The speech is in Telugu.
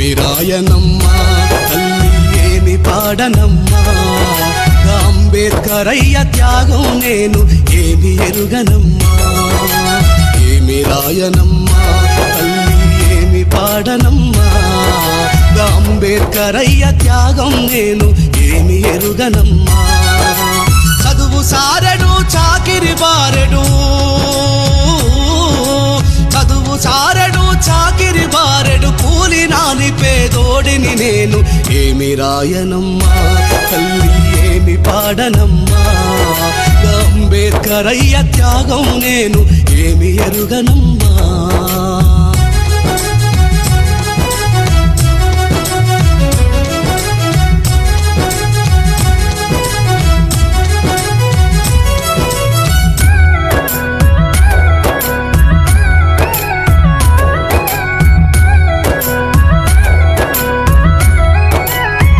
ఏమి రాయనమ్మా తల్లి ఏమి పాడనమ్మా. అంబేద్కర్ అయ్య త్యాగం నేను ఏమి ఎరుగనమ్మా. ఏమి రాయనమ్మా తల్లి ఏమి పాడనమ్మా. అంబేద్కర్ అయ్య త్యాగం నేను ఏమి ఎరుగనమ్మా. చదువు సారెడు చాకిరి బారెడు పేదోడిని నేను ఏమి రాయనమ్మా? తల్లి ఏమి పాడనమ్మా? అంబేద్కర్ అయ్య త్యాగం నేను ఏమి ఎరుగనమ్మా?